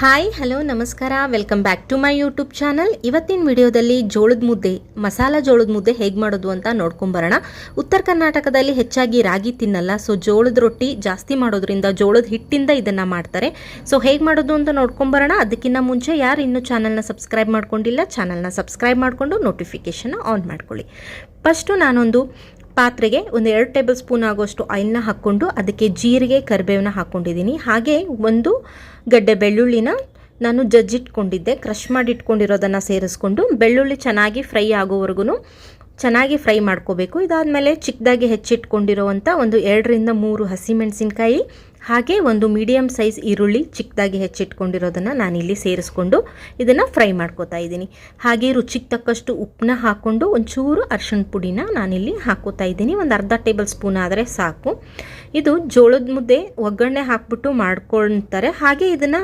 Hi hello ನಮಸ್ಕಾರ. Welcome back to my YouTube channel ಇವತ್ತಿನ ವಿಡಿಯೋದಲ್ಲಿ ಜೋಳದ ಮುದ್ದೆ, ಮಸಾಲ ಜೋಳದ ಮುದ್ದೆ ಹೇಗೆ ಮಾಡೋದು ಅಂತ ನೋಡ್ಕೊಂಬರೋಣ ಉತ್ತರ ಕರ್ನಾಟಕದಲ್ಲಿ ಹೆಚ್ಚಾಗಿ ರಾಗಿ ತಿನ್ನಲ್ಲ ಸೊ ಜೋಳದ ರೊಟ್ಟಿ ಜಾಸ್ತಿ ಮಾಡೋದ್ರಿಂದ, ಜೋಳದ ಹಿಟ್ಟಿಂದ ಇದನ್ನು ಮಾಡ್ತಾರೆ. ಸೊ ಹೇಗೆ ಮಾಡೋದು ಅಂತ ನೋಡ್ಕೊಂಬರೋಣ ಅದಕ್ಕಿಂತ ಮುಂಚೆ ಯಾರು ಇನ್ನೂ ಚಾನಲ್ನ ಸಬ್ಸ್ಕ್ರೈಬ್ ಮಾಡ್ಕೊಂಡಿಲ್ಲ ಚಾನಲ್ನ ಸಬ್ಸ್ಕ್ರೈಬ್ ಮಾಡಿಕೊಂಡು ನೋಟಿಫಿಕೇಷನ್ನ ಆನ್ ಮಾಡ್ಕೊಳ್ಳಿ. ಫಸ್ಟು ನಾನೊಂದು ಪಾತ್ರೆಗೆ ಒಂದು ಎರಡು ಟೇಬಲ್ ಸ್ಪೂನ್ ಆಗುವಷ್ಟು ಆಯಿಲ್ನ ಹಾಕ್ಕೊಂಡು ಅದಕ್ಕೆ ಜೀರಿಗೆ ಕರಿಬೇವನ್ನ ಹಾಕ್ಕೊಂಡಿದ್ದೀನಿ. ಹಾಗೆ ಒಂದು ಗಡ್ಡೆ ಬೆಳ್ಳುಳ್ಳಿನ ನಾನು ಜಜ್ಜಿಟ್ಕೊಂಡಿದ್ದೆ ಕ್ರಷ್ ಮಾಡಿಟ್ಕೊಂಡಿರೋದನ್ನು ಸೇರಿಸ್ಕೊಂಡು ಬೆಳ್ಳುಳ್ಳಿ ಚೆನ್ನಾಗಿ ಫ್ರೈ ಆಗೋವರೆಗೂ ಚೆನ್ನಾಗಿ ಫ್ರೈ ಮಾಡ್ಕೋಬೇಕು. ಇದಾದಮೇಲೆ ಚಿಕ್ಕದಾಗಿ ಹೆಚ್ಚಿಟ್ಕೊಂಡಿರುವಂಥ ಒಂದು ಎರಡರಿಂದ ಮೂರು ಹಸಿಮೆಣಸಿನ್ಕಾಯಿ, ಹಾಗೆ ಒಂದು ಮೀಡಿಯಮ್ ಸೈಜ್ ಈರುಳ್ಳಿ ಚಿಕ್ಕದಾಗಿ ಹೆಚ್ಚಿಟ್ಕೊಂಡಿರೋದನ್ನು ನಾನಿಲ್ಲಿ ಸೇರಿಸ್ಕೊಂಡು ಇದನ್ನು ಫ್ರೈ ಮಾಡ್ಕೋತಾ ಇದ್ದೀನಿ. ಹಾಗೆ ರುಚಿಗೆ ತಕ್ಕಷ್ಟು ಉಪ್ಪನ್ನ ಹಾಕ್ಕೊಂಡು ಒಂಚೂರು ಅರ್ಶಿಣ ಪುಡಿನ ನಾನಿಲ್ಲಿ ಹಾಕೋತಾ ಇದ್ದೀನಿ. ಒಂದು ಅರ್ಧ ಟೇಬಲ್ ಸ್ಪೂನ್ ಆದರೆ ಸಾಕು. ಇದು ಜೋಳದ ಮುದ್ದೆ ಒಗ್ಗರಣೆ ಹಾಕ್ಬಿಟ್ಟು ಮಾಡ್ಕೊಳ್ತಾರೆ. ಹಾಗೆ ಇದನ್ನು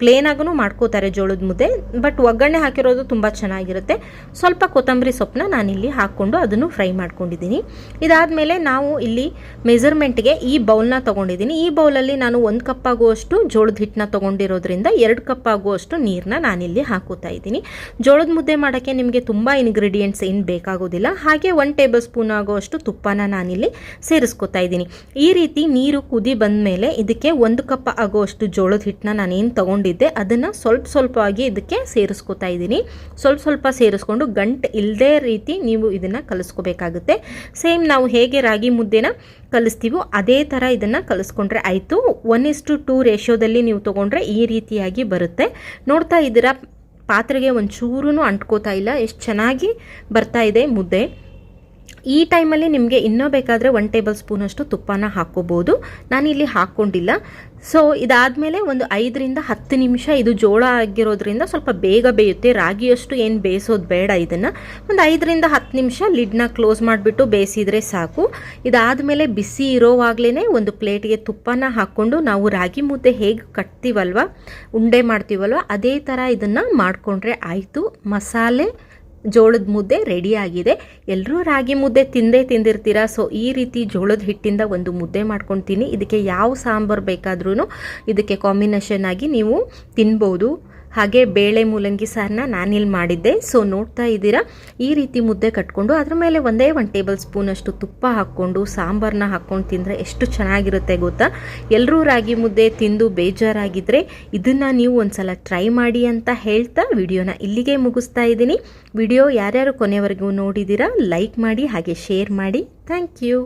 ಪ್ಲೇನಾಗೂ ಮಾಡ್ಕೋತಾರೆ ಜೋಳದ ಮುದ್ದೆ ಬಟ್ ಒಗ್ಗರಣೆ ಹಾಕಿರೋದು ತುಂಬ ಚೆನ್ನಾಗಿರುತ್ತೆ. ಸ್ವಲ್ಪ ಕೊತ್ತಂಬರಿ ಸೊಪ್ಪನ್ನ ನಾನಿಲ್ಲಿ ಹಾಕ್ಕೊಂಡು ಅದನ್ನು ಫ್ರೈ ಮಾಡ್ಕೊಂಡಿದ್ದೀನಿ. ಇದಾದಮೇಲೆ ನಾವು ಇಲ್ಲಿ ಮೆಜರ್ಮೆಂಟ್ಗೆ ಈ ಬೌಲ್ನ ತೊಗೊಂಡಿದ್ದೀನಿ. ಈ ಬೌಲಲ್ಲಿ ನಾನು ಒಂದು ಕಪ್ ಆಗುವಷ್ಟು ಜೋಳದ ಹಿಟ್ಟನ್ನ ತೊಗೊಂಡಿರೋದ್ರಿಂದ ಎರಡು ಕಪ್ ಆಗುವಷ್ಟು ನೀರನ್ನ ನಾನಿಲ್ಲಿ ಹಾಕೋತಾ ಇದ್ದೀನಿ. ಜೋಳದ ಮುದ್ದೆ ಮಾಡೋಕ್ಕೆ ನಿಮಗೆ ತುಂಬ ಇನ್ಗ್ರೀಡಿಯೆಂಟ್ಸ್ ಏನು ಬೇಕಾಗೋದಿಲ್ಲ. ಹಾಗೆ ಒನ್ ಟೇಬಲ್ ಸ್ಪೂನ್ ಆಗುವಷ್ಟು ತುಪ್ಪನ ನಾನಿಲ್ಲಿ ಸೇರಿಸ್ಕೊತಾ ಇದ್ದೀನಿ. ಈ ರೀತಿ ನೀರು ಕುದಿ ಬಂದ ಮೇಲೆ ಇದಕ್ಕೆ ಒಂದು ಕಪ್ ಆಗುವಷ್ಟು ಜೋಳದ ಹಿಟ್ಟನ್ನ ನಾನೇನು ತೊಗೊಂಡು ಇಟ್ಕೊಂಡಿದ್ದೆ ಅದನ್ನು ಸ್ವಲ್ಪ ಸ್ವಲ್ಪವಾಗಿ ಇದಕ್ಕೆ ಸೇರಿಸ್ಕೊತಾ ಇದ್ದೀನಿ. ಸ್ವಲ್ಪ ಸ್ವಲ್ಪ ಸೇರಿಸ್ಕೊಂಡು ಗಂಟು ಇಲ್ಲದೇ ರೀತಿ ನೀವು ಇದನ್ನು ಕಲಿಸ್ಕೋಬೇಕಾಗುತ್ತೆ. ಸೇಮ್ ನಾವು ಹೇಗೆ ರಾಗಿ ಮುದ್ದೆನ ಕಲಿಸ್ತೀವೋ ಅದೇ ಥರ ಇದನ್ನು ಕಲಿಸ್ಕೊಂಡ್ರೆ ಆಯಿತು. ಒನ್ ಇಸ್ಟು ಟೂ ರೇಷೋದಲ್ಲಿ ನೀವು ತೊಗೊಂಡ್ರೆ ಈ ರೀತಿಯಾಗಿ ಬರುತ್ತೆ. ನೋಡ್ತಾ ಇದ್ದೀರಾ ಪಾತ್ರೆಗೆ ಒಂಚೂರು ಅಂಟ್ಕೋತಾ ಇಲ್ಲ, ಎಷ್ಟು ಚೆನ್ನಾಗಿ ಬರ್ತಾ ಇದೆ ಮುದ್ದೆ. ಈ ಟೈಮಲ್ಲಿ ನಿಮಗೆ ಇನ್ನೂ ಬೇಕಾದರೆ ಒನ್ ಟೇಬಲ್ ಸ್ಪೂನಷ್ಟು ತುಪ್ಪನ ಹಾಕ್ಕೋಬೋದು. ನಾನಿಲ್ಲಿ ಹಾಕ್ಕೊಂಡಿಲ್ಲ. ಸೊ ಇದಾದಮೇಲೆ ಒಂದು ಐದರಿಂದ ಹತ್ತು ನಿಮಿಷ ಇದು ಜೋಳ ಆಗಿರೋದ್ರಿಂದ ಸ್ವಲ್ಪ ಬೇಗ ಬೇಯುತ್ತೆ. ರಾಗಿಯಷ್ಟು ಏನು ಬೇಯಿಸೋದು ಬೇಡ ಇದನ್ನು. ಒಂದು ಐದರಿಂದ ಹತ್ತು ನಿಮಿಷ ಲಿಡ್ನ ಕ್ಲೋಸ್ ಮಾಡಿಬಿಟ್ಟು ಬೇಯಿಸಿದರೆ ಸಾಕು. ಇದಾದಮೇಲೆ ಬಿಸಿ ಇರೋವಾಗಲೇ ಒಂದು ಪ್ಲೇಟಿಗೆ ತುಪ್ಪನ ಹಾಕ್ಕೊಂಡು ನಾವು ರಾಗಿ ಮುದ್ದೆ ಹೇಗೆ ಕಟ್ತೀವಲ್ವ, ಉಂಡೆ ಮಾಡ್ತೀವಲ್ವ, ಅದೇ ಥರ ಇದನ್ನು ಮಾಡಿಕೊಂಡ್ರೆ ಆಯಿತು. ಮಸಾಲೆ ಜೋಳದ ಮುದ್ದೆ ರೆಡಿಯಾಗಿದೆ ಎಲ್ಲರೂ ರಾಗಿ ಮುದ್ದೆ ತಿಂದೇ ತಿಂದಿರ್ತೀರ? ಸೊ ಈ ರೀತಿ ಜೋಳದ ಹಿಟ್ಟಿಂದ ಒಂದು ಮುದ್ದೆ ಮಾಡ್ಕೊತೀನಿ. ಇದಕ್ಕೆ ಯಾವ ಸಾಂಬಾರು ಬೇಕಾದ್ರೂ ಇದಕ್ಕೆ ಕಾಂಬಿನೇಷನ್ ಆಗಿ ನೀವು ತಿನ್ಬೋದು. ಹಾಗೆ ಬೇಳೆ ಮೂಲಂಗಿ ಸಾರನ್ನ ನಾನಿಲ್ಲಿ ಮಾಡಿದ್ದೆ. ಸೊ ನೋಡ್ತಾ ಇದ್ದೀರಾ? ಈ ರೀತಿ ಮುದ್ದೆ ಕಟ್ಕೊಂಡು ಅದ್ರ ಮೇಲೆ ಒಂದೇ ಒಂದು ಟೇಬಲ್ ಸ್ಪೂನಷ್ಟು ತುಪ್ಪ ಹಾಕ್ಕೊಂಡು ಸಾಂಬಾರನ್ನ ಹಾಕ್ಕೊಂಡು ತಿಂದರೆ ಎಷ್ಟು ಚೆನ್ನಾಗಿರುತ್ತೆ ಗೊತ್ತಾ? ಎಲ್ಲರೂ ರಾಗಿ ಮುದ್ದೆ ತಿಂದು ಬೇಜಾರಾಗಿದ್ದರೆ ಇದನ್ನು ನೀವು ಒಂದ್ಸಲ ಟ್ರೈ ಮಾಡಿ ಅಂತ ಹೇಳ್ತಾ ವಿಡಿಯೋನ ಇಲ್ಲಿಗೆ ಮುಗಿಸ್ತಾ ಇದ್ದೀನಿ. ವಿಡಿಯೋ ಯಾರ್ಯಾರು ಕೊನೆವರೆಗೂ ನೋಡಿದ್ದೀರಾ ಲೈಕ್ ಮಾಡಿ ಹಾಗೆ ಶೇರ್ ಮಾಡಿ. Thank you